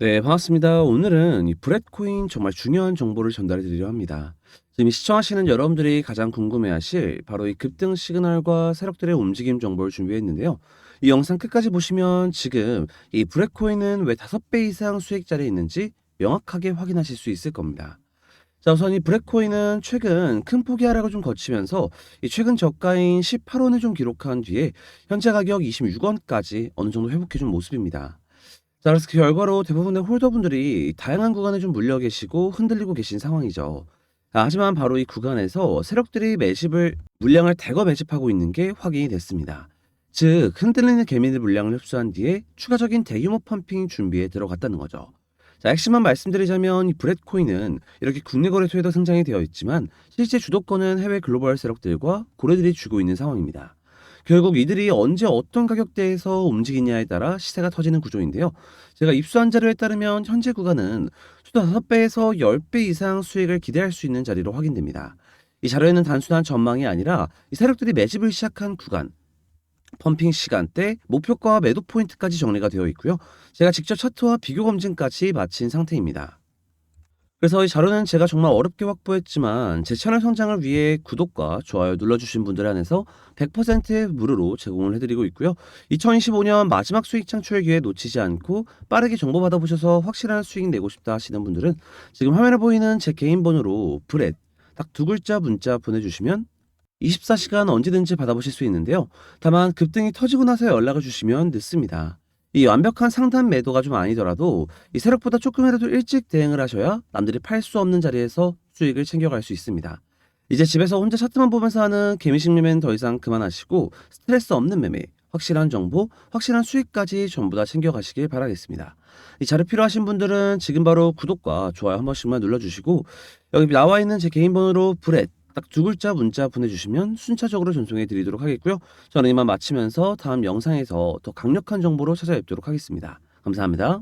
네, 반갑습니다. 오늘은 이 브렛코인 정말 중요한 정보를 전달해 드리려 합니다. 지금 이 시청하시는 여러분들이 가장 궁금해하실 바로 이 급등 시그널과 세력들의 움직임 정보를 준비했는데요. 이 영상 끝까지 보시면 지금 이 브렛코인은 왜 5배 이상 수익 자리에 있는지 명확하게 확인하실 수 있을 겁니다. 자, 우선 이 브렛코인은 최근 큰 폭의 하락을 좀 거치면서 이 최근 저가인 18원을 좀 기록한 뒤에 현재 가격 26원까지 어느 정도 회복해 준 모습입니다. 자, 그래서 그 결과로 대부분의 홀더분들이 다양한 구간에 좀 물려 계시고 흔들리고 계신 상황이죠. 아, 하지만 바로 이 구간에서 세력들이 매집을 물량을 대거 매집하고 있는 게 확인이 됐습니다. 즉 흔들리는 개미들 물량을 흡수한 뒤에 추가적인 대규모 펌핑 준비에 들어갔다는 거죠. 자, 핵심만 말씀드리자면 이 브렛코인은 이렇게 국내 거래소에도 상장이 되어 있지만 실제 주도권은 해외 글로벌 세력들과 고래들이 쥐고 있는 상황입니다. 결국 이들이 언제 어떤 가격대에서 움직이냐에 따라 시세가 터지는 구조인데요. 제가 입수한 자료에 따르면 현재 구간은 수도 5배에서 10배 이상 수익을 기대할 수 있는 자리로 확인됩니다. 이 자료에는 단순한 전망이 아니라 이 세력들이 매집을 시작한 구간, 펌핑 시간대, 목표가와 매도 포인트까지 정리가 되어 있고요. 제가 직접 차트와 비교 검증까지 마친 상태입니다. 그래서 이 자료는 제가 정말 어렵게 확보했지만 제 채널 성장을 위해 구독과 좋아요 눌러주신 분들 한해서 100% 무료로 제공을 해드리고 있고요. 2025년 마지막 수익 창출 기회 놓치지 않고 빠르게 정보 받아보셔서 확실한 수익 내고 싶다 하시는 분들은 지금 화면에 보이는 제 개인 번호로 브렛 딱 두 글자 문자 보내주시면 24시간 언제든지 받아보실 수 있는데요. 다만 급등이 터지고 나서 연락을 주시면 늦습니다. 이 완벽한 상단 매도가 좀 아니더라도 이 세력보다 조금이라도 일찍 대응을 하셔야 남들이 팔 수 없는 자리에서 수익을 챙겨갈 수 있습니다. 이제 집에서 혼자 차트만 보면서 하는 개미식 매매는 더 이상 그만하시고 스트레스 없는 매매, 확실한 정보, 확실한 수익까지 전부 다 챙겨가시길 바라겠습니다. 이 자료 필요하신 분들은 지금 바로 구독과 좋아요 한 번씩만 눌러주시고 여기 나와 있는 제 개인 번호로 브렛 딱 두 글자 문자 보내주시면 순차적으로 전송해 드리도록 하겠고요. 저는 이만 마치면서 다음 영상에서 더 강력한 정보로 찾아뵙도록 하겠습니다. 감사합니다.